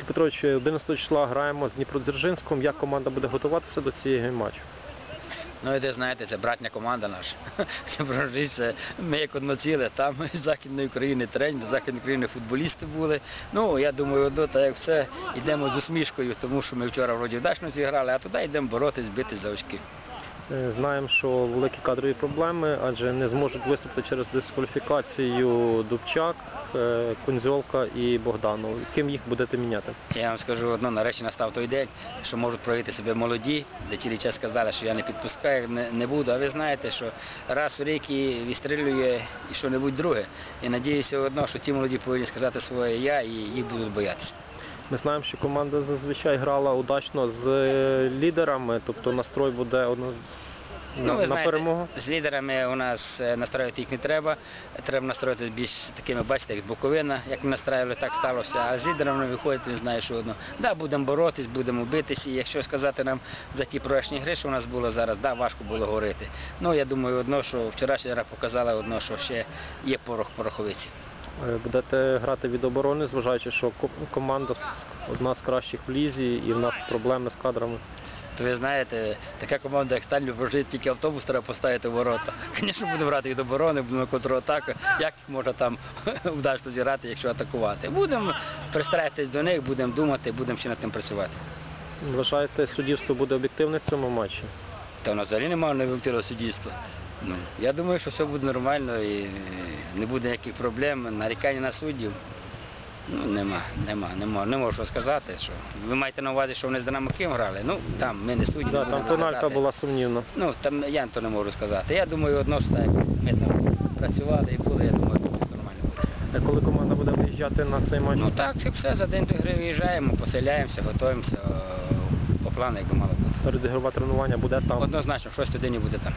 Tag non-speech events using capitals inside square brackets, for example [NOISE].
Сергій Петрович, 11 числа граємо з Дніпродзержинськом. Як команда буде готуватися до цієї матчу? Ну, і ви знаєте, це братня команда наша. [LAUGHS] Ми як одно ціле, там [LAUGHS] з Західної України тренер, з Західної України футболісти були. Ну, я думаю, одно, так як все, йдемо з усмішкою, тому що ми вчора вроді вдачно зіграли, а туди йдемо боротись, бити за очки. Е, Знаємо, що великі кадрові проблеми, адже не зможуть виступити через дискваліфікацію Дубчак, е, Кунзьолка і Богданов. Ким їх будете міняти? Я вам скажу одно, нарешті настав той день, що можуть проявити себе молоді, де цілий час сказали, що я не підпускаю, не, не буду. А ви знаєте, що раз в рік і відстрілює і що-небудь друге. І надіюся одно, що ті молоді повинні сказати своє я і їх будуть боятися. Ми знаємо, що команда зазвичай грала удачно з лідерами, тобто настрой буде одно... на, Ну, ви на знаєте, перемогу. З лідерами у нас е, настроювати їх не треба. Треба настроїти більш такими, бачите, як Буковина, як ми настраювали, так сталося. А з лідерами виходить, не знаю, що одно. Да, будемо боротись, будемо битись. І якщо сказати нам за ті програшні гри, що у нас було зараз, да, важко було говорити. Ну, я думаю, одно, що вчорашня гра показала одно, що ще є порох пороховиці. Е, Будете грати від оборони, зважаючи, що команда одна з кращих в лізі і в нас проблеми з кадрами. То ви знаєте, така команда, як Сталін, прожить тільки автобус треба поставити в ворота. [LAUGHS] Звісно, будемо грати від оборони, будемо контратаку. Як їх можна там [LAUGHS] вдачно зіграти, якщо атакувати? Будемо пристраятись до них, будемо думати, будемо ще над тим працювати. Вважаєте, суддівство буде об'єктивне в цьому матчі? Та у нас взагалі немає невеликого суддівства. Ну, я думаю, що все буде нормально і не буде ніяких проблем. Нарікання на суддів. Ну, нема, нема, нема, не можу сказати. Що. Ви маєте на увазі, що вони з Динамо Київ грали? Ну, там ми не судді. Да, там пеналька була сумнівна. Ну, там я то не можу сказати. Я думаю, односно, так, як ми там працювали і були, я думаю, тут нормально буде. Е, Коли команда буде виїжджати на цей матч? Ну так, це все, за день до гри виїжджаємо, поселяємося, готуємося е, по плану, як би мало бути. Передігрове тренування буде там. Однозначно, в 6 годині буде там.